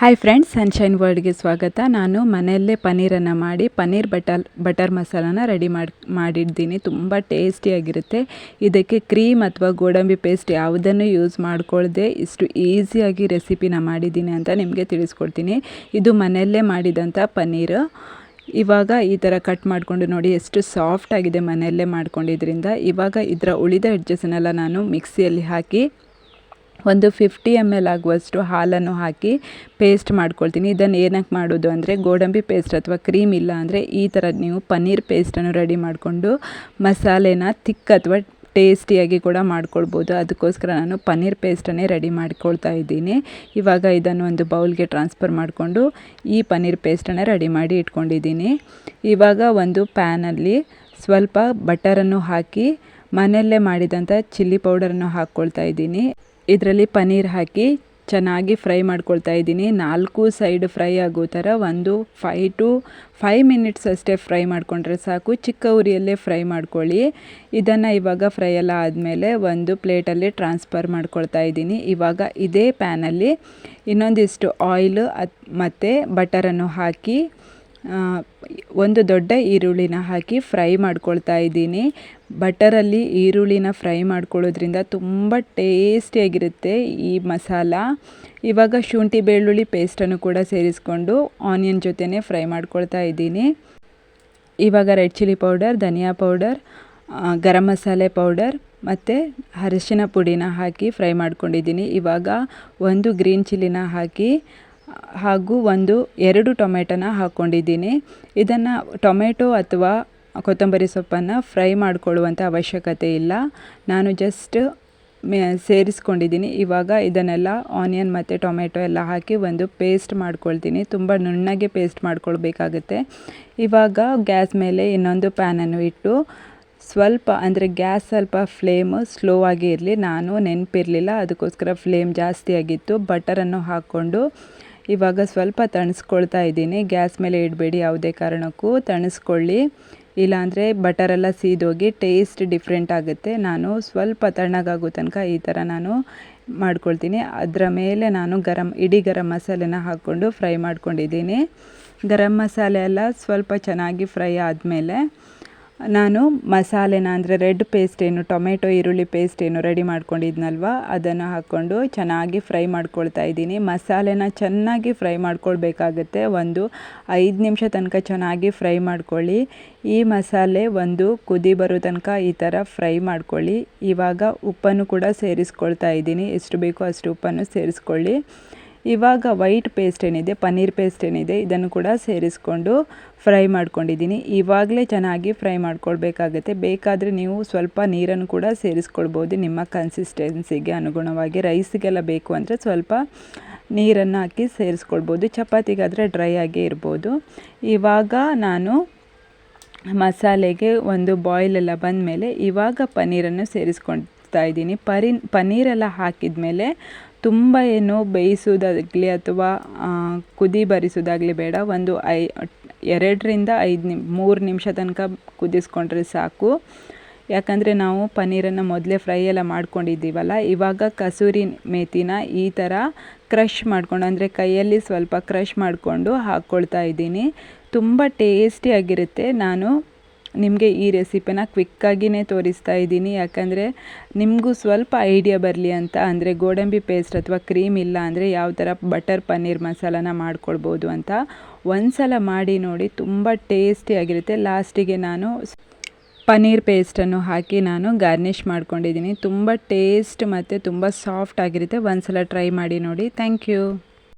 Hi friends sunshine ವರ್ಲ್ಡ್ಗೆ ಸ್ವಾಗತ. ನಾನು ಮನೆಯಲ್ಲೇ ಪನ್ನೀರನ್ನು ಮಾಡಿ ಪನ್ನೀರ್ ಬಟರ್ ಬಟರ್ ಮಸಾಲಾನ ರೆಡಿ ಮಾಡಿ, ಮಾಡಿದ್ದೀನಿ. ತುಂಬ ಟೇಸ್ಟಿಯಾಗಿರುತ್ತೆ ಇದಕ್ಕೆ ಕ್ರೀಮ್ ಅಥವಾ ಗೋಡಂಬಿ ಪೇಸ್ಟ್ ಯಾವುದನ್ನು ಯೂಸ್ ಮಾಡಿಕೊಳ್ಳದೆ ಇಷ್ಟು ಈಸಿಯಾಗಿ ರೆಸಿಪಿನ ಮಾಡಿದ್ದೀನಿ ಅಂತ ನಿಮಗೆ ತಿಳಿಸ್ಕೊಡ್ತೀನಿ. ಇದು ಮನೆಯಲ್ಲೇ ಮಾಡಿದಂಥ ಪನ್ನೀರು ಇವಾಗ ಈ ಥರ ಕಟ್ ಮಾಡಿಕೊಂಡು ನೋಡಿ ಎಷ್ಟು ಸಾಫ್ಟ್ ಆಗಿದೆ ಮನೆಯಲ್ಲೇ ಮಾಡ್ಕೊಂಡಿದ್ರಿಂದ. ಇವಾಗ ಇದರ ಉಳಿದ ಎಡ್ಜಸ್ಸನ್ನೆಲ್ಲ ನಾನು ಮಿಕ್ಸಿಯಲ್ಲಿ ಹಾಕಿ ಒಂದು ಫಿಫ್ಟಿ ಎಂ ಎಲ್ ಆಗುವಷ್ಟು ಹಾಲನ್ನು ಹಾಕಿ ಪೇಸ್ಟ್ ಮಾಡ್ಕೊಳ್ತೀನಿ. ಇದನ್ನು ಏನಕ್ಕೆ ಮಾಡೋದು ಅಂದರೆ ಗೋಡಂಬಿ ಪೇಸ್ಟ್ ಅಥವಾ ಕ್ರೀಮ್ ಇಲ್ಲ ಅಂದರೆ ಈ ಥರ ನೀವು ಪನ್ನೀರ್ ಪೇಸ್ಟನ್ನು ರೆಡಿ ಮಾಡಿಕೊಂಡು ಮಸಾಲೆನ ತಿಕ್ ಅಥವಾ ಟೇಸ್ಟಿಯಾಗಿ ಕೂಡ ಮಾಡ್ಕೊಳ್ಬೋದು. ಅದಕ್ಕೋಸ್ಕರ ನಾನು ಪನ್ನೀರ್ ಪೇಸ್ಟನ್ನೇ ರೆಡಿ ಮಾಡ್ಕೊಳ್ತಾ ಇದ್ದೀನಿ. ಇವಾಗ ಇದನ್ನು ಒಂದು ಬೌಲ್ಗೆ ಟ್ರಾನ್ಸ್ಫರ್ ಮಾಡಿಕೊಂಡು ಈ ಪನ್ನೀರ್ ಪೇಸ್ಟನ್ನು ರೆಡಿ ಮಾಡಿ ಇಟ್ಕೊಂಡಿದ್ದೀನಿ. ಇವಾಗ ಒಂದು ಪ್ಯಾನಲ್ಲಿ ಸ್ವಲ್ಪ ಬಟರನ್ನು ಹಾಕಿ ಮನೆಯಲ್ಲೇ ಮಾಡಿದಂಥ ಚಿಲ್ಲಿ ಪೌಡರನ್ನು ಹಾಕ್ಕೊಳ್ತಾ ಇದ್ದೀನಿ. ಇದರಲ್ಲಿ ಪನ್ನೀರ್ ಹಾಕಿ ಚೆನ್ನಾಗಿ ಫ್ರೈ ಮಾಡ್ಕೊಳ್ತಾ ಇದ್ದೀನಿ. ನಾಲ್ಕು ಸೈಡ್ ಫ್ರೈ ಆಗೋ ಥರ ಒಂದು ಫೈ ಟು ಫೈವ್ ಮಿನಿಟ್ಸ್ ಅಷ್ಟೇ ಫ್ರೈ ಮಾಡಿಕೊಂಡ್ರೆ ಸಾಕು. ಚಿಕ್ಕ ಉರಿಯಲ್ಲೇ ಫ್ರೈ ಮಾಡ್ಕೊಳ್ಳಿ. ಇದನ್ನು ಇವಾಗ ಫ್ರೈ ಎಲ್ಲ ಆದಮೇಲೆ ಒಂದು ಪ್ಲೇಟಲ್ಲಿ ಟ್ರಾನ್ಸ್ಫರ್ ಮಾಡ್ಕೊಳ್ತಾ ಇದ್ದೀನಿ. ಇವಾಗ ಇದೇ ಪ್ಯಾನಲ್ಲಿ ಇನ್ನೊಂದಿಷ್ಟು ಆಯಿಲ್ ಅತ್ ಮತ್ತು ಬಟರನ್ನು ಹಾಕಿ ಒಂದು ದೊಡ್ಡ ಈರುಳ್ಳಿನ ಹಾಕಿ ಫ್ರೈ ಮಾಡ್ಕೊಳ್ತಾ ಇದ್ದೀನಿ. ಬಟರಲ್ಲಿ ಈರುಳ್ಳಿನ ಫ್ರೈ ಮಾಡ್ಕೊಳ್ಳೋದ್ರಿಂದ ತುಂಬ ಟೇಸ್ಟಿಯಾಗಿರುತ್ತೆ ಈ ಮಸಾಲ. ಇವಾಗ ಶುಂಠಿ ಬೆಳ್ಳುಳ್ಳಿ ಪೇಸ್ಟನ್ನು ಕೂಡ ಸೇರಿಸ್ಕೊಂಡು ಆನಿಯನ್ ಜೊತೆನೇ ಫ್ರೈ ಮಾಡ್ಕೊಳ್ತಾ ಇದ್ದೀನಿ. ಇವಾಗ ರೆಡ್ ಚಿಲ್ಲಿ ಪೌಡರ್, ಧನಿಯಾ ಪೌಡರ್ ಗರಂ ಮಸಾಲೆ ಪೌಡರ್ ಮತ್ತು ಅರಿಶಿನ ಪುಡಿನ ಹಾಕಿ ಫ್ರೈ ಮಾಡ್ಕೊಂಡಿದ್ದೀನಿ. ಇವಾಗ ಒಂದು ಗ್ರೀನ್ ಚಿಲ್ಲಿನ ಹಾಕಿ, ಹಾಗೂ ಒಂದು ಎರಡು ಟೊಮೆಟೊನ ಹಾಕ್ಕೊಂಡಿದ್ದೀನಿ ಇದನ್ನು ಟೊಮೆಟೊ ಅಥವಾ ಕೊತ್ತಂಬರಿ ಸೊಪ್ಪನ್ನು ಫ್ರೈ ಮಾಡಿಕೊಳ್ಳುವಂಥ ಅವಶ್ಯಕತೆ ಇಲ್ಲ. ನಾನು ಜಸ್ಟ್ ಸೇರಿಸ್ಕೊಂಡಿದ್ದೀನಿ. ಇವಾಗ ಇದನ್ನೆಲ್ಲ ಆನಿಯನ್ ಮತ್ತು ಟೊಮೆಟೊ ಎಲ್ಲ ಹಾಕಿ ಒಂದು ಪೇಸ್ಟ್ ಮಾಡ್ಕೊಳ್ತೀನಿ. ತುಂಬ ನುಣ್ಣಗೆ ಪೇಸ್ಟ್ ಮಾಡ್ಕೊಳ್ಬೇಕಾಗುತ್ತೆ. ಇವಾಗ ಗ್ಯಾಸ್ ಮೇಲೆ ಇನ್ನೊಂದು ಪ್ಯಾನನ್ನು ಇಟ್ಟು ಸ್ವಲ್ಪ, ಅಂದರೆ ಗ್ಯಾಸ್ ಸ್ವಲ್ಪ ಫ್ಲೇಮು ಸ್ಲೋ ಆಗಿ ಇರಲಿ. ನಾನು ನೆನಪಿರಲಿಲ್ಲ, ಅದಕ್ಕೋಸ್ಕರ ಫ್ಲೇಮ್ ಜಾಸ್ತಿ ಆಗಿತ್ತು. ಬಟರನ್ನು ಹಾಕ್ಕೊಂಡು ಇವಾಗ ಸ್ವಲ್ಪ ತಣಿಸ್ಕೊಳ್ತಾ ಇದ್ದೀನಿ. ಗ್ಯಾಸ್ ಮೇಲೆ ಇಡಬೇಡಿ ಯಾವುದೇ ಕಾರಣಕ್ಕೂ. ತಣಿಸ್ಕೊಳ್ಳಿ. ಇಲ್ಲಾಂದರೆ ಬಟರೆಲ್ಲ ಸೀದೋಗಿ ಟೇಸ್ಟ್ ಡಿಫ್ರೆಂಟ್ ಆಗುತ್ತೆ. ನಾನು ಸ್ವಲ್ಪ ತಣ್ಣಗಾಗೋ ತನಕ ಈ ಥರ ನಾನು ಮಾಡ್ಕೊಳ್ತೀನಿ. ಅದರ ಮೇಲೆ ನಾನು ಗರಂ, ಇಡೀ ಗರಂ ಮಸಾಲೆನ ಹಾಕ್ಕೊಂಡು ಫ್ರೈ ಮಾಡ್ಕೊಂಡಿದ್ದೀನಿ. ಗರಂ ಮಸಾಲೆ ಎಲ್ಲ ಸ್ವಲ್ಪ ಚೆನ್ನಾಗಿ ಫ್ರೈ ಆದಮೇಲೆ ನಾನು ಮಸಾಲೆನ ಅಂದರೆ ರೆಡ್ ಪೇಸ್ಟ್ ಏನು, ಟೊಮೆಟೊ, ಈರುಳ್ಳಿ ಪೇಸ್ಟ್ ಏನು ರೆಡಿ ಮಾಡ್ಕೊಂಡಿದ್ನಲ್ವ? ಅದನ್ನು ಹಾಕ್ಕೊಂಡು ಚೆನ್ನಾಗಿ ಫ್ರೈ ಮಾಡ್ಕೊಳ್ತಾ ಇದ್ದೀನಿ. ಮಸಾಲೆನ ಚೆನ್ನಾಗಿ ಫ್ರೈ ಮಾಡ್ಕೊಳ್ಬೇಕಾಗತ್ತೆ. ಒಂದು ಐದು ನಿಮಿಷ ತನಕ ಚೆನ್ನಾಗಿ ಫ್ರೈ ಮಾಡ್ಕೊಳ್ಳಿ. ಈ ಮಸಾಲೆ ಒಂದು ಕುದಿ ಬರೋ ತನಕ ಈ ಥರ ಫ್ರೈ ಮಾಡ್ಕೊಳ್ಳಿ. ಇವಾಗ ಉಪ್ಪನ್ನು ಕೂಡ ಸೇರಿಸ್ಕೊಳ್ತಾ ಇದ್ದೀನಿ. ಎಷ್ಟು ಬೇಕೋ ಅಷ್ಟು ಉಪ್ಪನ್ನು ಸೇರಿಸ್ಕೊಳ್ಳಿ. ಇವಾಗ ವೈಟ್ ಪೇಸ್ಟ್ ಏನಿದೆ, ಪನ್ನೀರ್ ಪೇಸ್ಟ್ ಏನಿದೆ, ಇದನ್ನು ಕೂಡ ಸೇರಿಸ್ಕೊಂಡು ಫ್ರೈ ಮಾಡ್ಕೊಂಡಿದ್ದೀನಿ. ಇವಾಗಲೇ ಚೆನ್ನಾಗಿ ಫ್ರೈ ಮಾಡ್ಕೊಳ್ಬೇಕಾಗತ್ತೆ. ಬೇಕಾದರೆ ನೀವು ಸ್ವಲ್ಪ ನೀರನ್ನು ಕೂಡ ಸೇರಿಸ್ಕೊಳ್ಬೋದು. ನಿಮ್ಮ ಕನ್ಸಿಸ್ಟೆನ್ಸಿಗೆ ಅನುಗುಣವಾಗಿ ರೈಸ್ಗೆಲ್ಲ ಬೇಕು ಅಂದರೆ ಸ್ವಲ್ಪ ನೀರನ್ನು ಹಾಕಿ ಸೇರಿಸ್ಕೊಳ್ಬೋದು. ಚಪಾತಿಗಾದರೆ ಡ್ರೈ ಆಗೇ ಇರ್ಬೋದು. ಇವಾಗ ನಾನು ಮಸಾಲೆಗೆ ಒಂದು ಬಾಯ್ಲೆಲ್ಲ ಬಂದ ಮೇಲೆ ಇವಾಗ ಪನ್ನೀರನ್ನು ಸೇರಿಸ್ಕೊಳ್ತಾ ಇದ್ದೀನಿ. ಪರಿ, ಪನ್ನೀರೆಲ್ಲ ಹಾಕಿದ ಮೇಲೆ ತುಂಬ ಏನು ಬೇಯಿಸೋದಾಗಲಿ ಅಥವಾ ಕುದಿ ಬರಿಸೋದಾಗಲಿ ಬೇಡ. ಒಂದು ಐ, ಎರಡರಿಂದ ಐದು ನಿಮ್, ಮೂರು ನಿಮಿಷ ತನಕ ಕುದಿಸ್ಕೊಂಡ್ರೆ ಸಾಕು. ಯಾಕಂದರೆ ನಾವು ಪನ್ನೀರನ್ನು ಮೊದಲೇ ಫ್ರೈ ಎಲ್ಲ ಮಾಡ್ಕೊಂಡಿದ್ದೀವಲ್ಲ, ಇವಾಗ ಕಸೂರಿ ಮೇಥಿನ ಈ ಥರ ಕ್ರಷ್ ಮಾಡ್ಕೊಂಡು, ಅಂದರೆ ಕೈಯಲ್ಲಿ ಸ್ವಲ್ಪ ಕ್ರಷ್ ಮಾಡಿಕೊಂಡು ಹಾಕ್ಕೊಳ್ತಾ ಇದ್ದೀನಿ. ತುಂಬ ಟೇಸ್ಟಿಯಾಗಿರುತ್ತೆ ನಾನು ನಿಮಗೆ ಈ ರೆಸಿಪಿನ ಕ್ವಿಕ್ಕಾಗಿಯೇ ತೋರಿಸ್ತಾ ಇದ್ದೀನಿ. ಯಾಕಂದರೆ ನಿಮಗೂ ಸ್ವಲ್ಪ ಐಡಿಯಾ ಬರಲಿ ಅಂತ, ಅಂದರೆ ಗೋಡಂಬಿ ಪೇಸ್ಟ್ ಅಥವಾ ಕ್ರೀಮ್ ಇಲ್ಲ ಅಂದರೆ ಯಾವ ಥರ ಬಟರ್ ಪನ್ನೀರ್ ಮಸಾಲಾನ ಮಾಡ್ಕೊಳ್ಬೋದು ಅಂತ ಒಂದು ಸಲ ಮಾಡಿ ನೋಡಿ, ತುಂಬ ಟೇಸ್ಟಿಯಾಗಿರುತ್ತೆ ಲಾಸ್ಟಿಗೆ ನಾನು ಪನ್ನೀರ್ ಪೇಸ್ಟನ್ನು ಹಾಕಿ ನಾನು ಗಾರ್ನಿಷ್ ಮಾಡ್ಕೊಂಡಿದ್ದೀನಿ. ತುಂಬ ಟೇಸ್ಟ್ ಮತ್ತು ತುಂಬ ಸಾಫ್ಟ್ ಆಗಿರುತ್ತೆ. ಒಂದು ಸಲ ಟ್ರೈ ಮಾಡಿ ನೋಡಿ. Thank you.